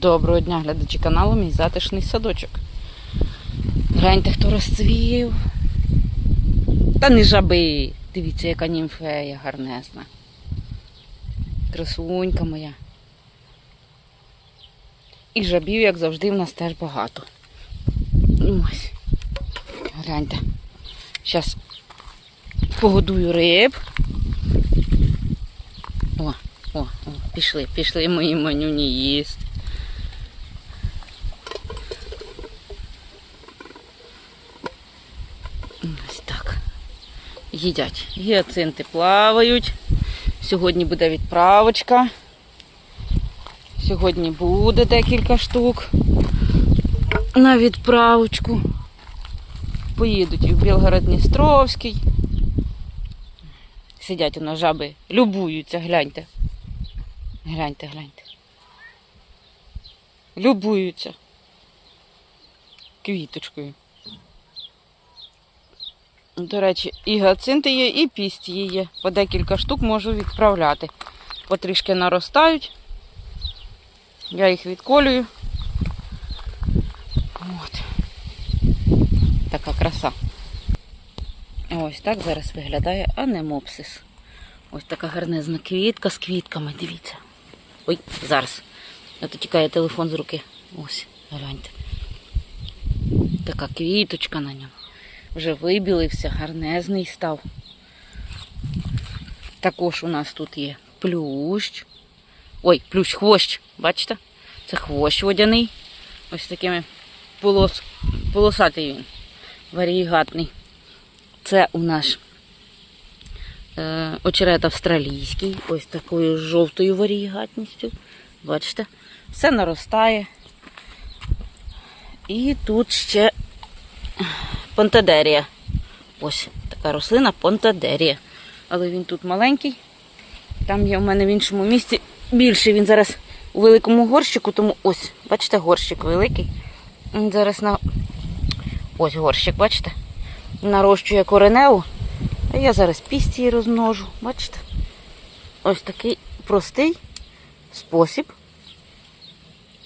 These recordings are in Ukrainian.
Доброго дня, глядачі каналу Мій затишний садочок. Гляньте, хто розцвів. Та не жаби. Дивіться, яка німфея гарнесна. Красунька моя. І жабів, як завжди, в нас теж багато. Ось. Гляньте. Зараз погодую риб. О, о, о, пішли, пішли мої манюні їсти. Ось так. Їдять. Гіацинти плавають. Сьогодні буде відправочка. Сьогодні буде декілька штук на відправочку. Поїдуть і в Білгород-Дністровський. Сидять у нас жаби, любуються, гляньте. Гляньте, гляньте. Любуються. Квіточкою. До речі, і гацинти є, і пістії є. По декілька штук можу відправляти. Потрішки наростають. Я їх відколюю. От. Така краса. Ось так зараз виглядає анемопсис. Ось така гарнезна квітка з квітками, дивіться. Ой, зараз. А то тікає телефон з руки. Ось, гляньте. Така квіточка на ньому. Вже вибілився, гарнезний став. Також у нас тут є плющ. Ой, плющ хвощ, бачите? Це хвощ водяний. Ось такими полос... полосатий він. Варігатний. Це у нас е, очерет австралійський, ось такою жовтою варігатністю. Бачите? Все наростає. І тут ще понтадерія. Ось така рослина понтадерія. Але він тут маленький. Там є у мене в іншому місці більший. Він зараз у великому горщику, тому ось, бачите, горщик великий. Він зараз на ось горщик, бачите? Нарощує кореневу. А я зараз пістії розмножу. Бачите? Ось такий простий спосіб.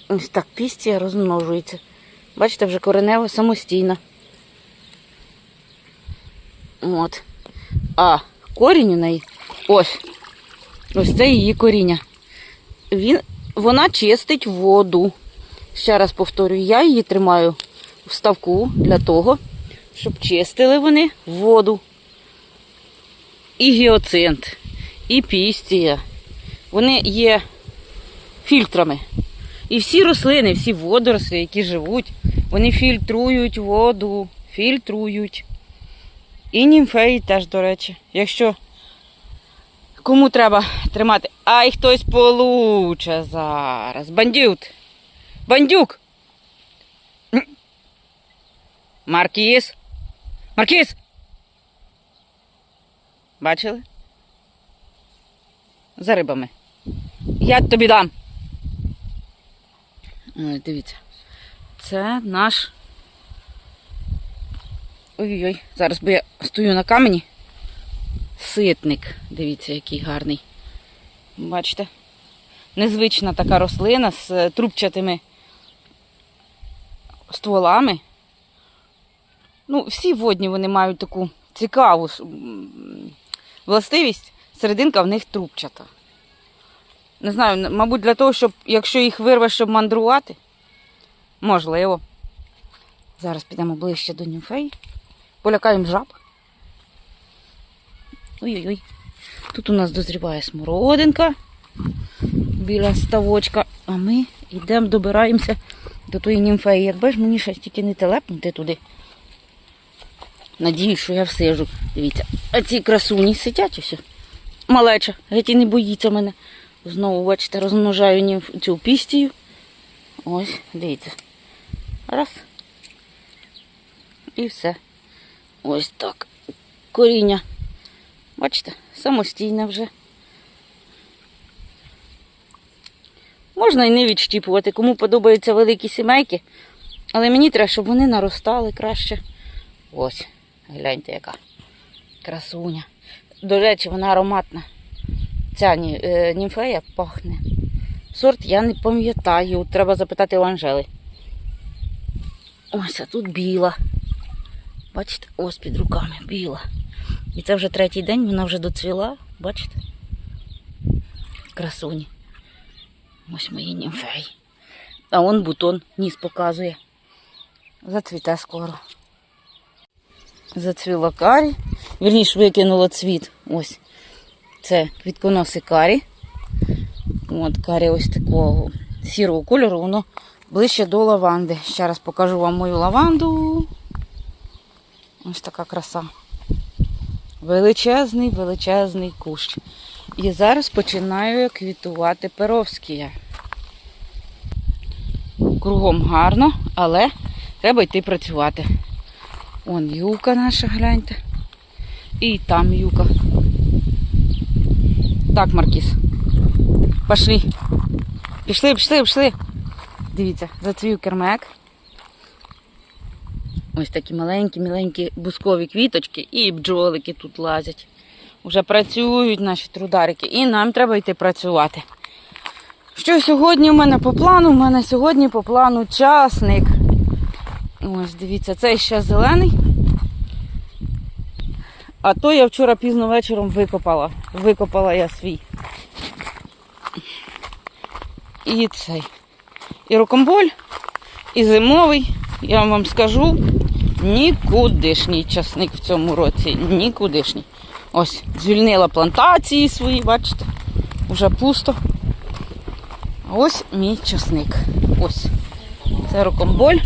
Ось так пістія розмножується. Бачите, вже коренева самостійна. От. А корінь у неї ось. Ось це її коріння. Він, вона чистить воду. Ще раз повторюю, я її тримаю в ставку для того, щоб чистили вони воду. І гіоцинт, і пістія. Вони є фільтрами. І всі рослини, всі водорослі, які живуть, вони фільтрують воду, фільтрують. І німфеї теж, до речі. Якщо кому треба тримати. Ай, хтось получе зараз. Бандюк. М. Маркіс. Маркіс. Бачили? За рибами. Я тобі дам. Ой, дивіться. Це наш. Ой-ой, зараз бо я стою на камені. Ситник. Дивіться, який гарний. Бачите? Незвична така рослина з е, трубчатими стволами. Ну, всі водні вони мають таку цікаву властивість. Серединка в них трубчата. Не знаю, мабуть, для того, щоб якщо їх вирвеш, щоб мандрувати. Можливо. Зараз підемо ближче до німфеї. Полякаємо жаб. Ой-ой-ой. Тут у нас дозріває смородинка біля ставочка, а ми йдемо, добираємося до тої німфеї. Як бачиш, мені ще тільки не телепнути туди. Надіюсь, що я всижу. Дивіться, а ці красуні сидять ось. Малеча, геть і не боїться мене. Знову, бачите, розмножаю німф... цю пістію. Ось, дивіться. Раз. І все. Ось так. Коріння. Бачите, самостійне вже. Можна і не відщіпувати, кому подобаються великі сімейки. Але мені треба, щоб вони наростали краще. Ось, гляньте, яка красуня. До речі, вона ароматна. Ця е, німфея пахне Сорт я не пам'ятаю. Треба запитати у Анжели. Ось, а тут біла. Бачите, ось під руками біла. І це вже третій день, вона вже доцвіла. Бачите? Красуні. Ось мої німфеї. А он бутон ніс показує. Зацвіте скоро. Зацвіла карі. Вірніше викинула цвіт. Ось. Це квітконоси карі. От карі ось такого сірого кольору, воно ближче до лаванди. Ще раз покажу вам мою лаванду. Ось така краса. Величезний, величезний кущ. І зараз починаю квітувати перовські. Кругом гарно, але треба йти працювати. Он юка наша, гляньте. І там юка. Так, Маркіс. Пошли. Пішли, пішли, пішли. Дивіться, зацвів кермек. Ось такі маленькі, маленькі бускові квіточки і бджолики тут лазять. Уже працюють наші трударики, і нам треба йти працювати. Що сьогодні у мене по плану? У мене сьогодні по плану часник. Ось, дивіться, цей ще зелений. А то я вчора пізно вечором викопала. Викопала я свій. І цей. І рукомболь, і зимовий. Я вам скажу, нікудишній часник в цьому році. Нікудишній. Ось, звільнила плантації свої, бачите? Уже пусто. Ось мій часник. Ось. Це рукомболь.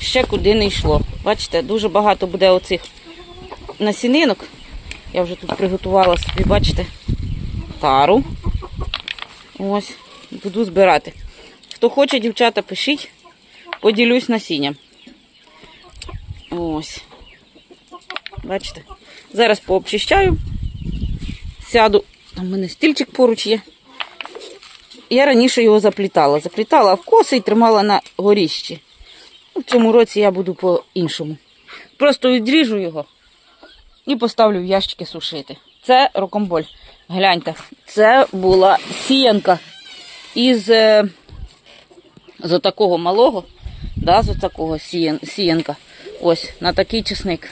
Ще куди не йшло. Бачите, дуже багато буде оцих насінинок. Я вже тут приготувала собі, бачите, тару. Ось, буду збирати. Хто хоче, дівчата, пишіть, поділюсь насінням. Ось. Бачите? Зараз пообчищаю. Сяду. Там в мене стільчик поруч є. Я раніше його заплітала. Заплітала в коси і тримала на горіщі. Ну, В цьому році я буду по-іншому. Просто відріжу його і поставлю в ящики сушити. Це рокомболь. Гляньте, це була сіянка із е, з отакого малого, да, з отакого сіян, сіянка. Ось на такий чесник.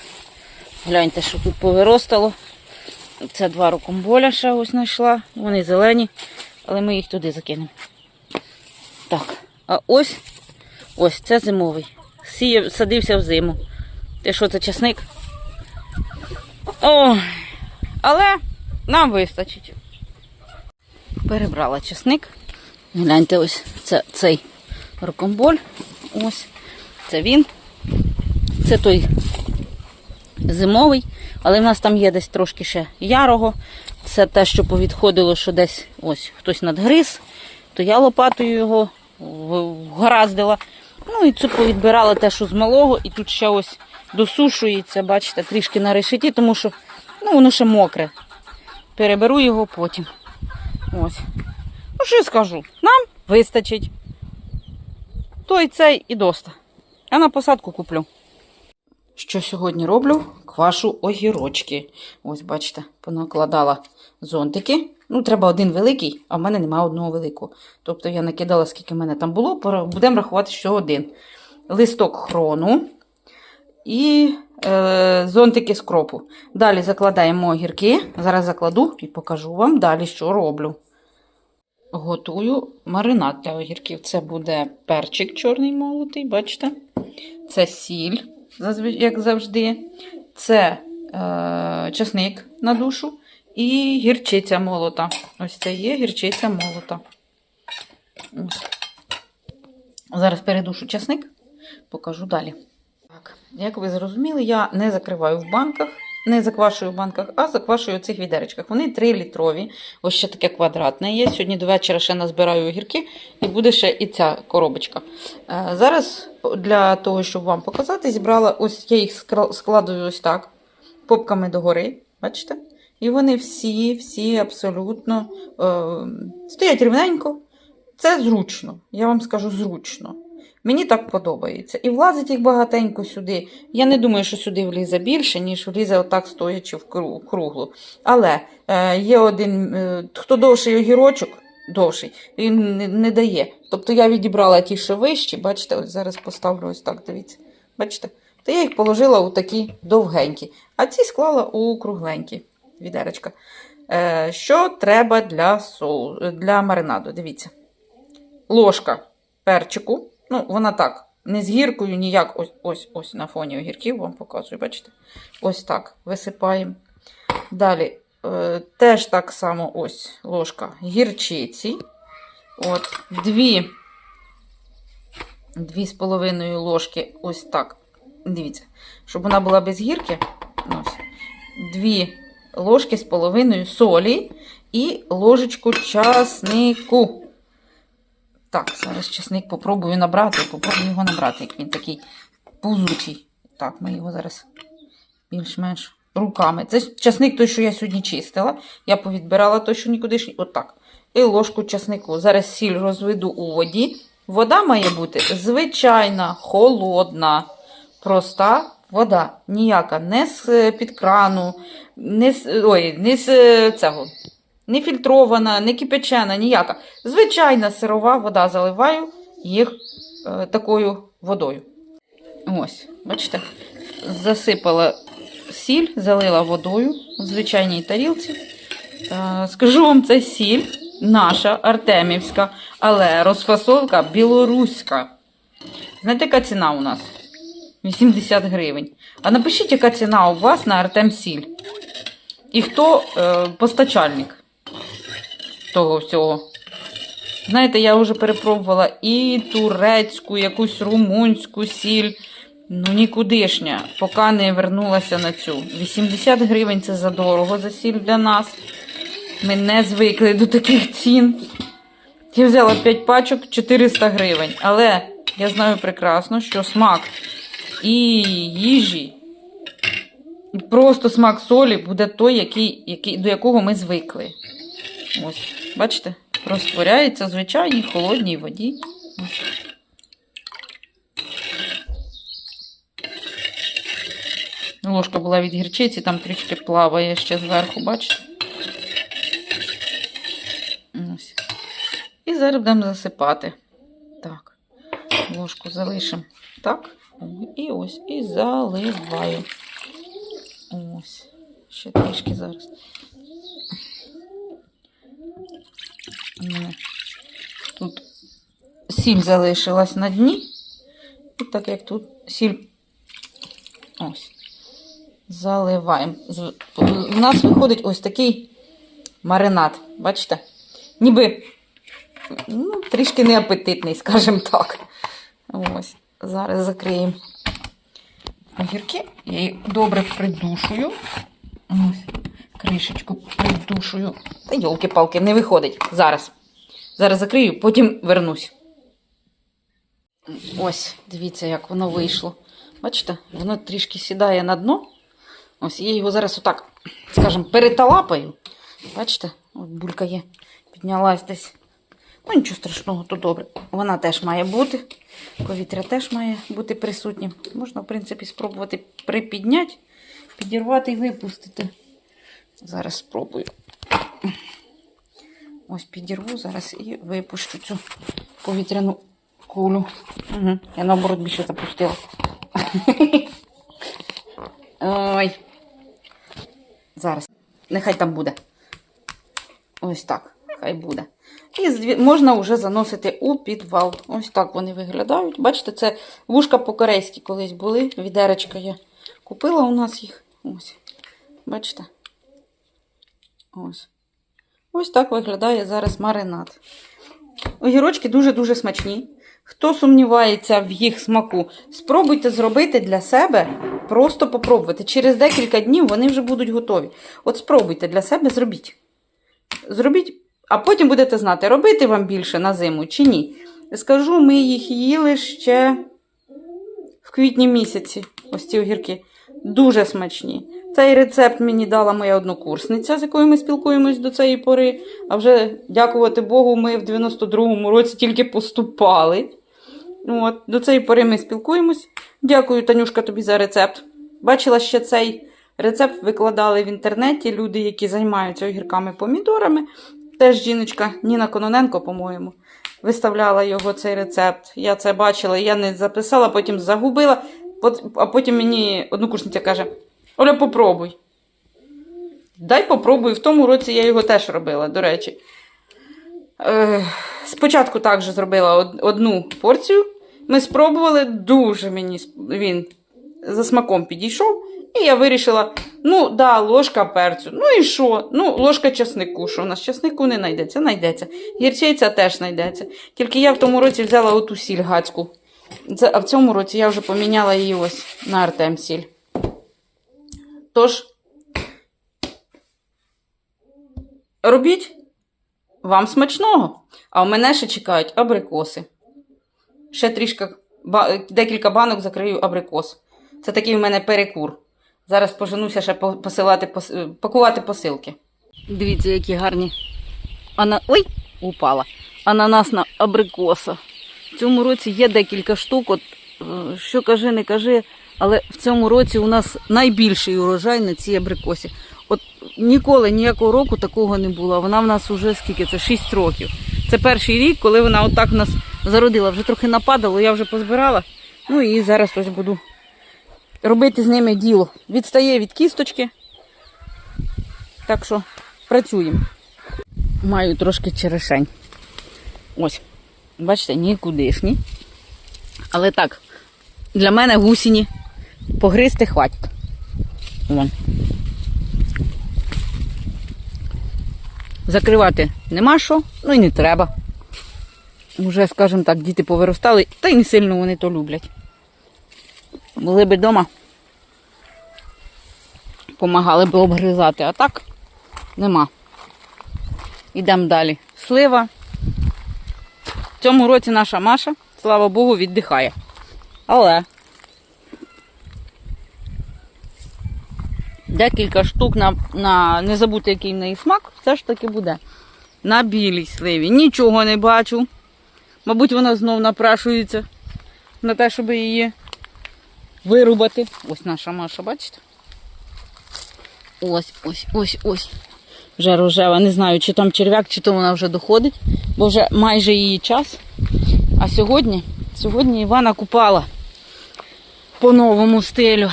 Гляньте, що тут повиростало. Це два рукомболя ще ось знайшла. Вони зелені, але ми їх туди закинемо. Так, а ось ось це зимовий. Сіяв, садився в зиму. Те що це часник? Ой, але нам вистачить. Перебрала часник. Гляньте, ось це цей рукомболь. Ось. Це він. Це той зимовий, але в нас там є десь трошки ще ярого. Це те, що повідходило, що десь ось хтось надгриз, то я лопатою його вгораздила. Ну і цю повідбирала те, що з малого, і тут ще ось досушується, бачите, трішки на решеті, тому що ну, воно ще мокре. Переберу його потім. Ось. Ну, що я скажу? Нам вистачить. Той цей і доста. Я на посадку куплю. Що сьогодні роблю? Квашу огірочки. Ось, бачите, понакладала зонтики. Ну, треба один великий, а в мене немає одного великого. Тобто я накидала, скільки в мене там було, будемо рахувати, що один. Листок хрону і е, зонтики з кропу. Далі закладаємо огірки. Зараз закладу і покажу вам далі, що роблю. Готую маринад для огірків. Це буде перчик чорний молотий, бачите? Це сіль, як завжди. Це е, чесник на душу і гірчиця молота. Ось це є гірчиця молота. Ось. Зараз передушу чесник, покажу далі. Так, як ви зрозуміли, я не закриваю в банках, не заквашую в банках, а заквашую у цих відеречках. Вони 3 літрові. Ось ще таке квадратне є. Сьогодні до вечора ще назбираю огірки, і буде ще і ця коробочка. Е, Зараз для того, щоб вам показати, зібрала ось я їх складую ось так, попками догори. Бачите? І вони всі, всі абсолютно е, стоять рівненько. Це зручно, я вам скажу зручно. Мені так подобається. І влазить їх багатенько сюди. Я не думаю, що сюди влізе більше, ніж влізе отак стоячи в круглу. Але е, є один, е, хто довший огірочок, довший. Він не, не дає. Тобто я відібрала ті, що вищі, бачите, ось зараз поставлю ось так, дивіться. Бачите? То я їх положила у такі довгенькі, а ці склала у кругленькі відеречка. Е, що треба для, соу... для маринаду? Дивіться. Ложка перчику. Ну, вона так, не з гіркою, ніяк. Ось, ось, ось на фоні огірків вам показую, бачите? Ось так висипаємо. Далі е, теж так само ось ложка гірчиці. От, дві, дві з половиною ложки, ось так. Дивіться, щоб вона була без гірки. Ось, дві ложки з половиною солі і ложечку часнику. Так, зараз часник попробую набрати. Попробую його набрати, як він такий пузучий. Так, ми його зараз більш-менш руками. Це часник той, що я сьогодні чистила. Я повідбирала той, що нікудишній. Отак. І ложку часнику. Зараз сіль розведу у воді. Вода має бути звичайна, холодна, проста вода. Ніяка, не з-під крану, не з, ой, не з е, цього. Не фільтрована, не кипячена, ніяка. Звичайна сирова вода. Заливаю їх е, такою водою. Ось, бачите, засипала сіль, залила водою в звичайній тарілці. Е, Скажу вам, це сіль наша, артемівська, але розфасовка білоруська. Знаєте, яка ціна у нас? 80 гривень. А напишіть, яка ціна у вас на Артем Сіль. І хто е, постачальник того всього. Знаєте, я вже перепробувала і турецьку, якусь румунську сіль. Ну, нікудишня, поки не вернулася на цю. 80 гривень це задорого за сіль для нас. Ми не звикли до таких цін. Я взяла 5 пачок 400 гривень. Але я знаю прекрасно, що смак і їжі, просто смак солі буде той, який, який, до якого ми звикли. Ось, бачите, розтворяється в звичайній холодній воді. Ось. Ложка була від гірчиці, там трішки плаває ще зверху, бачите? Ось. І зараз будемо засипати. Так, ложку залишимо. Так. І ось, і заливаю. Ось. Ще трішки зараз. У мене Тут сіль залишилась на дні. І так як тут сіль. Ось. Заливаємо. У нас виходить ось такий маринад. Бачите? Ніби ну, трішки неапетитний, скажімо так. Ось. Зараз закриємо огірки. Я її добре придушую. Ось. Кришечку придушую. Та йолки-палки, не виходить. Зараз. Зараз закрию, потім вернусь. Ось, дивіться, як воно вийшло. Бачите, воно трішки сідає на дно. Ось я його зараз отак, скажімо, переталапаю. Бачите, от булька є. Піднялась десь. Ну, нічого страшного, то добре. Вона теж має бути. Повітря теж має бути присутнім. Можна, в принципі, спробувати припідняти, підірвати і випустити. Зараз спробую. Ось підірву зараз і випущу цю повітряну кулю. Угу. Я наоборот більше запустила. Ой. Зараз. Нехай там буде. Ось так. Хай буде. І можна вже заносити у підвал. Ось так вони виглядають. Бачите, це вушка по-корейськи колись були. Відеречка я купила у нас їх. Ось. Бачите? Ось. Ось так виглядає зараз маринад. Огірочки дуже-дуже смачні. Хто сумнівається в їх смаку, спробуйте зробити для себе, просто попробувати. Через декілька днів вони вже будуть готові. От спробуйте для себе зробіть. Зробіть, а потім будете знати, робити вам більше на зиму чи ні. Скажу, ми їх їли ще в квітні місяці. Ось ці огірки. Дуже смачні. Цей рецепт мені дала моя однокурсниця, з якою ми спілкуємось до цієї пори. А вже, дякувати Богу, ми в 92-му році тільки поступали. От, до цієї пори ми спілкуємось. Дякую, Танюшка, тобі за рецепт. Бачила ще цей рецепт викладали в інтернеті люди, які займаються огірками помідорами. Теж жіночка Ніна Кононенко, по-моєму, виставляла його цей рецепт. Я це бачила, я не записала, потім загубила. А потім мені однокурсниця каже: Оля, попробуй. Дай попробуй. В тому році я його теж робила, до речі. Е, спочатку також зробила одну порцію. Ми спробували, дуже мені він за смаком підійшов. І я вирішила: ну, да, ложка перцю. Ну і що? Ну, ложка часнику. Що у нас часнику не знайдеться, знайдеться. Гірчиця теж знайдеться. Тільки я в тому році взяла оту сіль гацьку. Це- А в цьому році я вже поміняла її ось на Артем сіль. Тож, робіть вам смачного. А у мене ще чекають абрикоси. Ще трішки, декілька банок закрию абрикос. Це такий у мене перекур. Зараз поженуся ще посилати, пос- е, пакувати посилки. Дивіться, які гарні. Ана... Ой, упала. Ананасна абрикоса. В цьому році є декілька штук. От, е, що кажи, не кажи, але в цьому році у нас найбільший урожай на цій абрикосі. От ніколи ніякого року такого не було. Вона в нас уже скільки? Це 6 років. Це перший рік, коли вона отак нас зародила. Вже трохи нападало, я вже позбирала. Ну і зараз ось буду робити з ними діло. Відстає від кісточки. Так що працюємо. Маю трошки черешень. Ось. Бачите, нікудишні. Але так, для мене гусіні погризти хватить. Вон. Закривати нема що, ну і не треба. Уже, скажімо так, діти повиростали, та й не сильно вони то люблять. Були би вдома, помагали би обгризати, а так нема. Ідемо далі. Слива. Цьому році наша Маша, слава Богу, віддихає. Але декілька штук на, на не забути, який в неї смак, все ж таки буде. На білій сливі. Нічого не бачу. Мабуть, вона знов напрашується на те, щоб її вирубати. Ось наша Маша, бачите? Ось, ось, ось, ось. Вже рожева. Не знаю, чи там черв'як, чи то вона вже доходить, бо вже майже її час. А сьогодні, сьогодні Івана купала по новому стилю.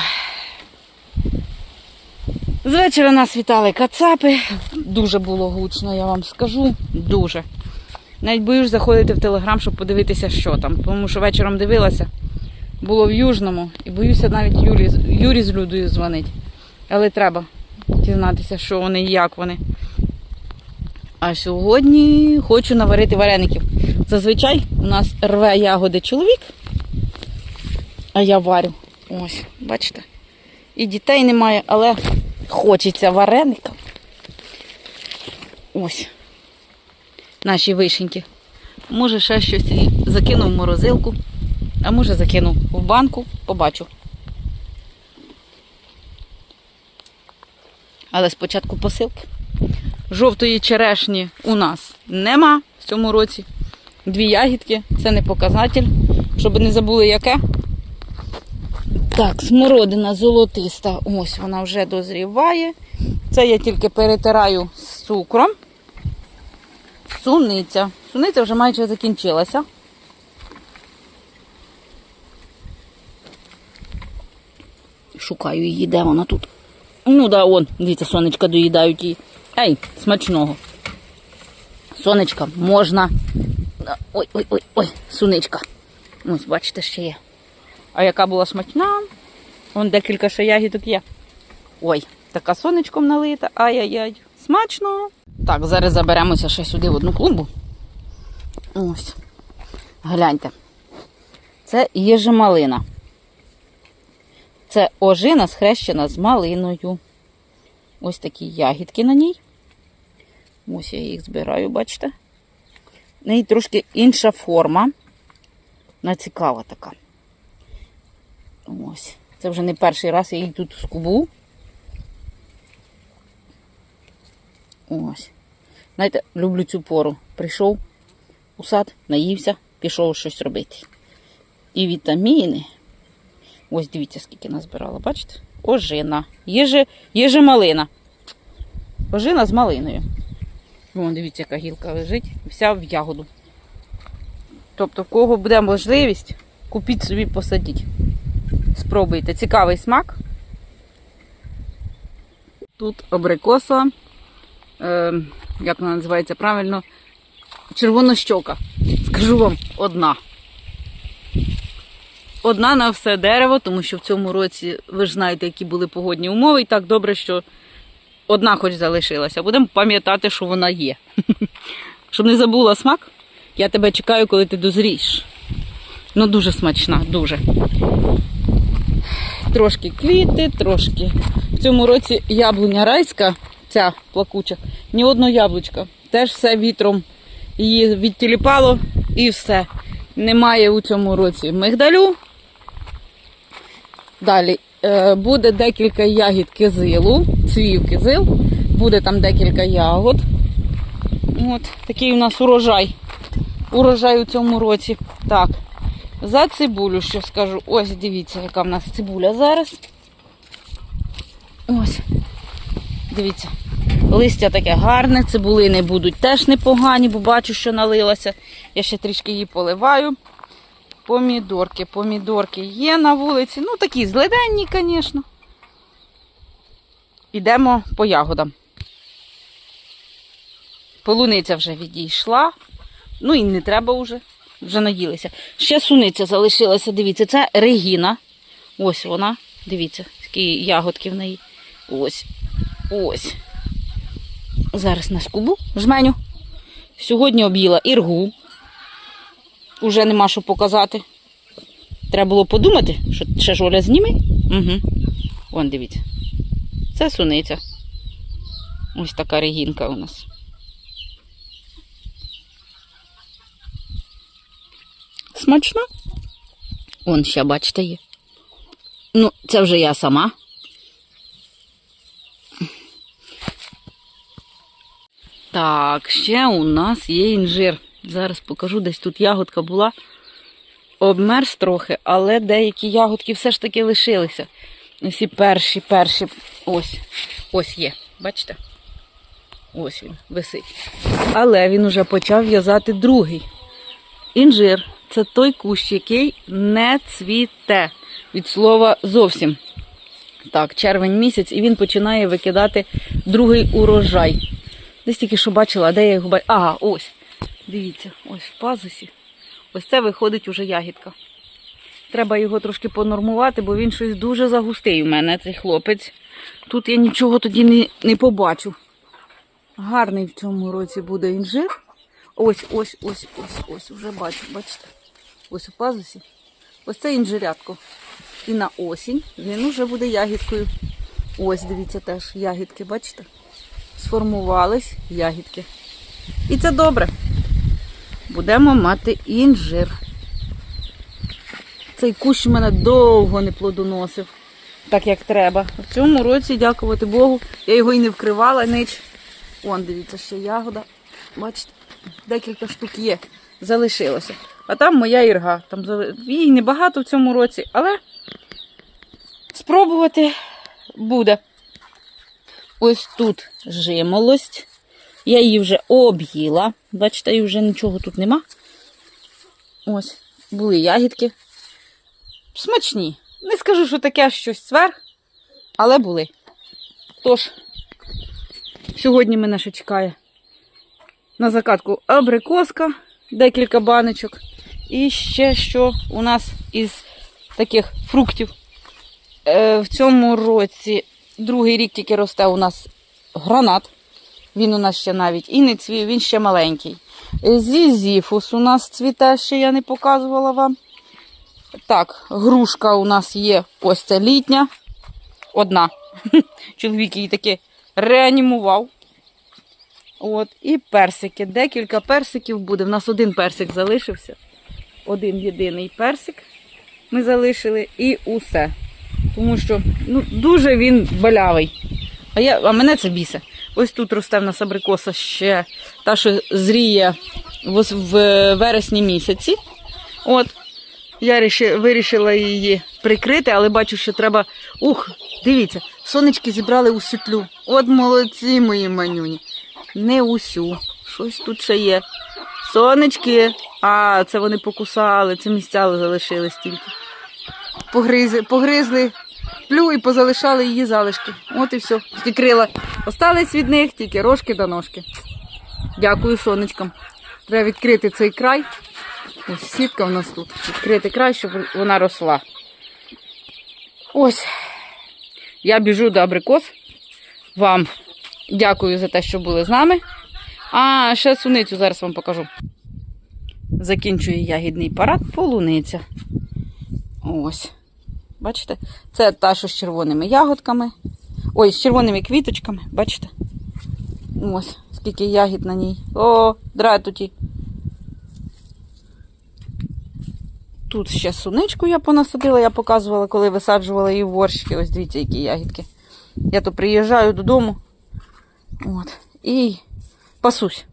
З вечора нас вітали кацапи. Дуже було гучно, я вам скажу. Дуже. Навіть боюсь заходити в телеграм, щоб подивитися, що там. Тому що вечором дивилася, було в Южному, і боюся навіть Юрі, Юрі з Людою дзвонить. Але треба дізнатися, що вони і як вони. А сьогодні хочу наварити вареників. Зазвичай у нас рве ягоди чоловік, а я варю. Ось, бачите? І дітей немає, але хочеться вареника. Ось. Наші вишеньки. Може, ще щось закинув в морозилку, а може закинув в банку, побачу. Але спочатку посилки. Жовтої черешні у нас нема в цьому році. Дві ягідки, це не показатель, щоб не забули яке. Так, смородина золотиста. Ось вона вже дозріває. Це я тільки перетираю з цукром. Суниця. Суниця вже майже закінчилася. Шукаю її, де вона тут. Ну да, он, дивіться, сонечка доїдають її. Ей, смачного. Сонечка, можна. Ой, ой, ой, ой, суничка. Ось, бачите, ще є. А яка була смачна? Вон декілька ще ягідок є. Ой, така сонечком налита. Ай-яй-яй. Смачно. Так, зараз заберемося ще сюди в одну клумбу. Ось. Гляньте. Це єжемалина. Це ожина схрещена з малиною. Ось такі ягідки на ній. Ось я їх збираю, бачите? В неї трошки інша форма. Вона цікава така. Ось. Це вже не перший раз я її тут скубу. Ось. Знаєте, люблю цю пору. Прийшов у сад, наївся, пішов щось робити. І вітаміни. Ось дивіться, скільки назбирала, бачите? Ожина. Єже, єжемалина. Ожина з малиною. Вон, дивіться, яка гілка лежить, вся в ягоду. Тобто, в кого буде можливість, купіть собі, посадіть. Спробуйте. Цікавий смак. Тут абрикоса, е, як вона називається правильно, червонощока. Скажу вам, одна. Одна на все дерево, тому що в цьому році ви ж знаєте, які були погодні умови, і так добре, що одна хоч залишилася. Будемо пам'ятати, що вона є. Щоб не забула смак, я тебе чекаю, коли ти дозрієш. Ну, дуже смачна, дуже. Трошки квіти, трошки. В цьому році яблуня райська, ця плакуча, ні одного яблучка. Теж все вітром її відтіліпало і все. Немає у цьому році мигдалю. Далі е, буде декілька ягід кизилу, цвів кизил, буде там декілька ягод. От такий у нас урожай. Урожай у цьому році. Так. За цибулю, що скажу. Ось дивіться, яка в нас цибуля зараз. Ось. Дивіться. Листя таке гарне, цибулини будуть теж непогані, бо бачу, що налилася. Я ще трішки її поливаю. Помідорки, помідорки є на вулиці. Ну, такі зледенні, звісно. Ідемо по ягодам. Полуниця вже відійшла. Ну і не треба вже. Вже наїлися. Ще суниця залишилася. Дивіться, це регіна. Ось вона. Дивіться, які ягодки в неї. Ось. Ось. Зараз на скубу жменю. Сьогодні об'їла іргу. Уже нема що показати. Треба було подумати, що ще ж Оля зніме. Угу. Вон, дивіться. Це суниця. Ось така регінка у нас. Смачно? Вон ще, бачите, є. Ну, це вже я сама. Так, ще у нас є інжир. Зараз покажу, десь тут ягодка була. Обмерз трохи, але деякі ягодки все ж таки лишилися. Всі перші, перші. Ось, ось є. Бачите? Ось він висить. Але він уже почав в'язати другий. Інжир це той кущ, який не цвіте. Від слова зовсім. Так, червень місяць, і він починає викидати другий урожай. Десь тільки що бачила, де я його бачила. Ага, ось. Дивіться, ось в пазусі. Ось це виходить уже ягідка. Треба його трошки понормувати, бо він щось дуже загустий у мене, цей хлопець. Тут я нічого тоді не, не побачу. Гарний в цьому році буде інжир. Ось, ось, ось, ось, ось, вже бачу, бачите? Ось у пазусі. Ось це інжирятко. І на осінь він уже буде ягідкою. Ось, дивіться, теж ягідки, бачите? Сформувались ягідки. І це добре. Будемо мати інжир. Цей кущ мене довго не плодоносив, так як треба. В цьому році, дякувати Богу, я його і не вкривала нич. Вон, дивіться, ще ягода. Бачите, декілька штук є, залишилося. А там моя ірга. Там їй небагато в цьому році, але спробувати буде. Ось тут жимолость. Я її вже об'їла. Бачите, і вже нічого тут нема. Ось, були ягідки. Смачні. Не скажу, що таке щось сверх, але були. Тож, сьогодні мене ще чекає на закатку абрикоска, декілька баночок. І ще що у нас із таких фруктів. Е, в цьому році другий рік тільки росте у нас гранат. Він у нас ще навіть і не цвів, він ще маленький. Зізіфус у нас цвіте, ще я не показувала вам. Так, грушка у нас є ось. Одна. Чоловік її таки реанімував. От, і персики. Декілька персиків буде. У нас один персик залишився. Один єдиний персик ми залишили і усе. Тому що ну, дуже він болявий. А, я, а мене це бісе. Ось тут росте в нас абрикоса ще та, що зріє в, вересні місяці. От. Я вирішила її прикрити, але бачу, що треба. Ух, дивіться, сонечки зібрали у світлю. От молодці мої манюні. Не усю. Щось тут ще є. Сонечки. А, це вони покусали, це місця залишились тільки. Погризли, погризли плю і позалишали її залишки. От і все. Тільки крила остались від них, тільки рожки до ножки. Дякую сонечкам. Треба відкрити цей край. Ось сітка у нас тут. Відкрити край, щоб вона росла. Ось. Я біжу до абрикос. Вам дякую за те, що були з нами. А ще суницю зараз вам покажу. Закінчує ягідний парад полуниця. Ось. Бачите? Це та, що з червоними ягодками. Ой, з червоними квіточками, бачите? Ось, скільки ягід на ній. О, дратуті. Тут ще суничку я понасадила, я показувала, коли висаджувала її в горщики. Ось дивіться, які ягідки. Я то приїжджаю додому. От. І пасусь.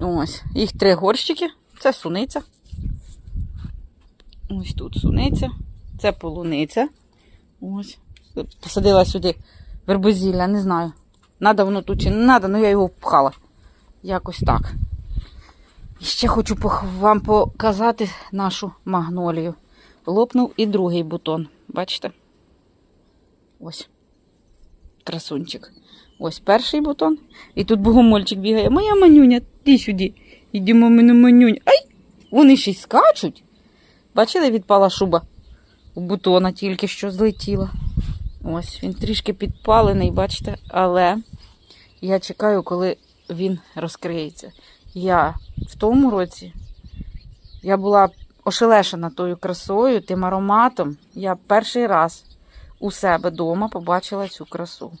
Ось. Їх три горщики. Це суниця. Ось тут суниця. Це полуниця. Ось. Посадила сюди вербозілля, не знаю. Надо воно тут чи не надо, але я його впхала. Якось так. І ще хочу вам показати нашу магнолію. Лопнув і другий бутон. Бачите? Ось. Красунчик. Ось перший бутон. І тут богомольчик бігає. Моя манюня, ти сюди. Йдемо мене манюня. Ай! Вони ще й скачуть. Бачили, відпала шуба у бутона тільки що злетіла. Ось він трішки підпалений, бачите, але я чекаю, коли він розкриється. Я в тому році я була ошелешена тою красою, тим ароматом. Я перший раз у себе вдома побачила цю красу.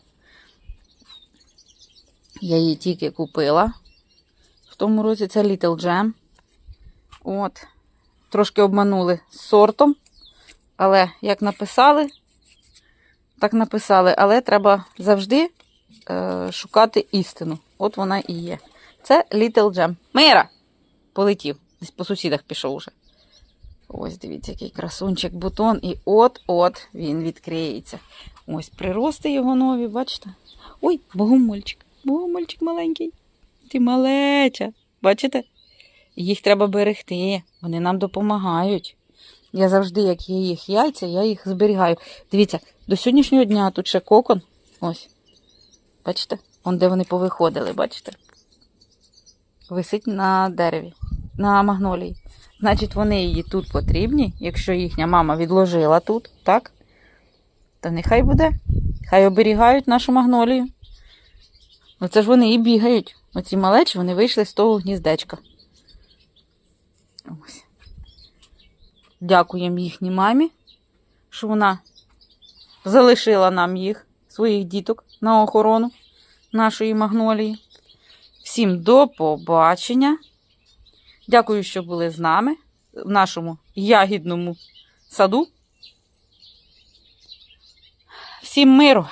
Я її тільки купила. В тому році це Little Jam. От. Трошки обманули з сортом. Але як написали, так написали. Але треба завжди е, шукати істину. От вона і є. Це Little Jam. Мира! Полетів. Десь по сусідах пішов уже. Ось, дивіться, який красунчик бутон. І от-от він відкриється. Ось прирости його нові, бачите? Ой, богомольчик. Богомольчик маленький. Ти малеча. Бачите? Їх треба берегти. Вони нам допомагають. Я завжди, як є їх яйця, я їх зберігаю. Дивіться, до сьогоднішнього дня тут ще кокон. Ось. Бачите? Он де вони повиходили, бачите? Висить на дереві, на магнолії. Значить, вони її тут потрібні, якщо їхня мама відложила тут, так? То нехай буде. Хай оберігають нашу магнолію. Ну це ж вони і бігають. Оці малечі вони вийшли з того гніздечка. Ось. Дякуємо їхній мамі, що вона залишила нам їх, своїх діток, на охорону нашої магнолії. Всім до побачення. Дякую, що були з нами в нашому ягідному саду. Всім миру!